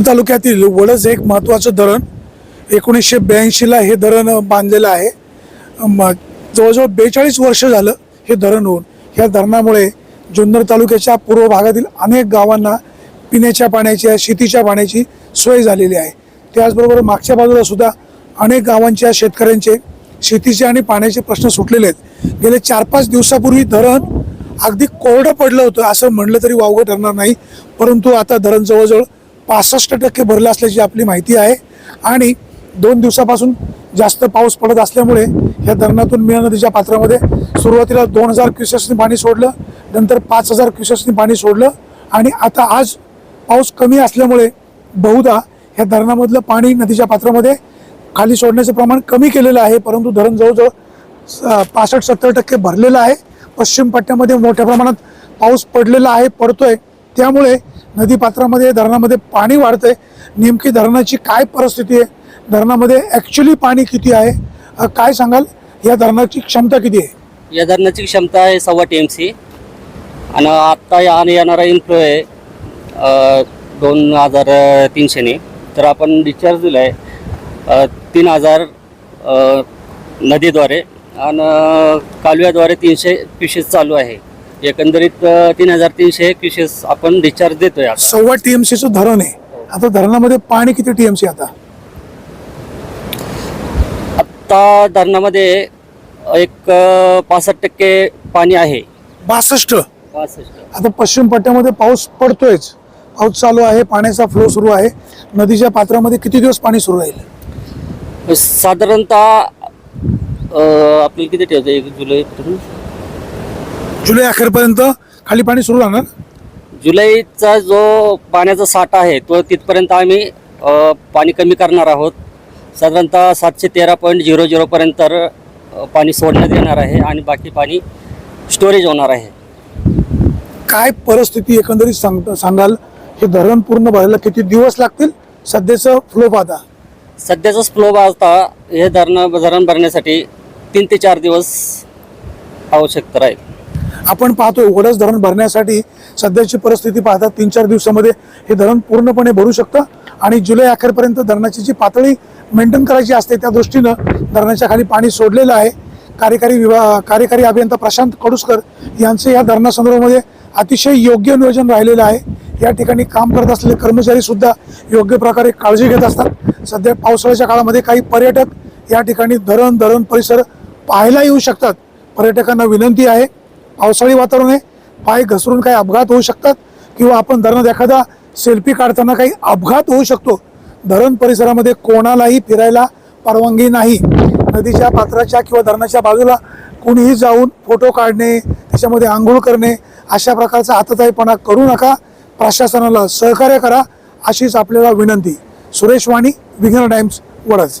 तालुक्यातील वडज एक महत्त्वाचं धरण. एकोणीसशे ब्याऐंशीला हे धरण बांधलेलं आहे. जवळजवळ बेचाळीस वर्ष झालं हे धरण होऊन. ह्या धरणामुळे जुन्नर तालुक्याच्या पूर्व भागातील अनेक गावांना पिण्याच्या पाण्याच्या शेतीच्या पाण्याची सोय झालेली आहे. त्याचबरोबर मागच्या बाजूला सुद्धा अनेक गावांच्या शेतकऱ्यांचे शेतीचे आणि पाण्याचे प्रश्न सुटलेले आहेत. गेले चार पाच दिवसापूर्वी धरण अगदी कोरडं पडलं होतं असं म्हणलं तरी वावगं ठरणार नाही. परंतु आता धरण जवळजवळ पासष्ट टक्के भरलं असल्याची आपली माहिती आहे. आणि दोन दिवसापासून जास्त पाऊस पडत असल्यामुळे या धरणातून मिळ नदीच्या पात्रामध्ये सुरुवातीला दोन हजार क्युसेसनी पाणी सोडलं नंतर पाच हजार क्युसेसनी पाणी सोडलं आणि आता आज पाऊस कमी असल्यामुळे बहुधा ह्या धरणामधलं पाणी नदीच्या पात्रामध्ये खाली सोडण्याचं प्रमाण कमी केलेलं आहे. परंतु धरण जवळजवळ पासष्ट सत्तर टक्के भरलेलं आहे. पश्चिम पट्ट्यामध्ये मोठ्या प्रमाणात पाऊस पडलेला आहे पडतोय. त्यामुळे नदीपात्रामध्ये धरणामध्ये पाणी वाढतंय. नेमकी धरणाची काय परिस्थिती आहे? धरणामध्ये ॲक्च्युली पाणी किती आहे? अ, काय सांगाल? या धरणाची क्षमता किती आहे? या धरणाची क्षमता आहे सव्वा टी एम सी आणि आत्ता या आणि येणारा इन्फ्लो आहे अ, दोन हजार तीनशेने. तर आपण डिस्चार्ज दिला आहे तीन हजार अ, नदीद्वारे. आणि कालव्याद्वारे तीनशे पिशेस चालू आहे. एकंदरीत तीन हजार तीनशे क्युशेस आपण डिस्चार्ज देतोय आता. सव्वा टी एम सीचं धरण आहे. आता धरणामध्ये पाणी किती टी एम सी आता? आत्ता धरणामध्ये एक अ, पासष्ट टक्के पाणी आहे. बासष्ट? पासष्ट आता पश्चिम पट्ट्यामध्ये पाऊस पडतोयच. पाऊस चालू आहे पाण्याचा फ्लो सुरू आहे. नदीच्या पात्रामध्ये किती दिवस पाणी सुरू राहील? साधारणतः अ, आपल्याला किती ठेवतं एक जुलै जुलै अखेरपर्यंत खाली पाणी सुरू राहणार? जुलैचा जो पाण्याचा साठा आहे तो तिथपर्यंत आम्ही अ, पाणी कमी करणार आहोत. साधारणतः सातशे तेरा पॉईंट झिरो झिरोपर्यंत तर अ, पाणी सोडण्यात येणार आहे आणि बाकी पाणी स्टोरेज होणार आहे. काय परिस्थिती एकंदरीत सांग सांगाल? हे धरण पूर्ण भरायला किती दिवस लागतील? सध्याचं फ्लो पाहता. सध्याचा फ्लो पाहता हे धरण धरण भरण्यासाठी तीन ते चार दिवस आवश्यकता राहील आपण पाहतोय उघडच धरण भरण्यासाठी सध्याची परिस्थिती पाहता तीन चार दिवसामध्ये हे धरण पूर्णपणे भरू शकतं. आणि जुलै अखेरपर्यंत धरणाची जी पातळी मेंटेन करायची असते त्या दृष्टीनं धरणाच्या खाली पाणी सोडलेलं आहे. कार्यकारी विभा कार्यकारी अभियंता प्रशांत कडुसकर यांचं या धरणासंदर्भामध्ये अतिशय योग्य नियोजन राहिलेलं आहे. या ठिकाणी काम करत असलेले कर्मचारी सुद्धा योग्य प्रकारे काळजी घेत असतात. सध्या पावसाळ्याच्या काळामध्ये काही पर्यटक या ठिकाणी धरण धरण परिसर पाहायला येऊ शकतात. पर्यटकांना विनंती आहे पावसाळी वातावरण आहे पाय घसरून काही अपघात होऊ शकतात किंवा आपण धरणात एखादा सेल्फी काढताना काही अपघात होऊ शकतो. धरण परिसरामध्ये कोणालाही फिरायला परवानगी नाही. नदीच्या पात्राच्या किंवा धरणाच्या बाजूला कुणीही जाऊन फोटो काढणे त्याच्यामध्ये आंघोळ करणे अशा प्रकारचा हातताईपणा करू नका. प्रशासनाला सहकार्य करा अशीच आपल्याला विनंती. सुरेश वाणी विघ्न टाइम्स वडज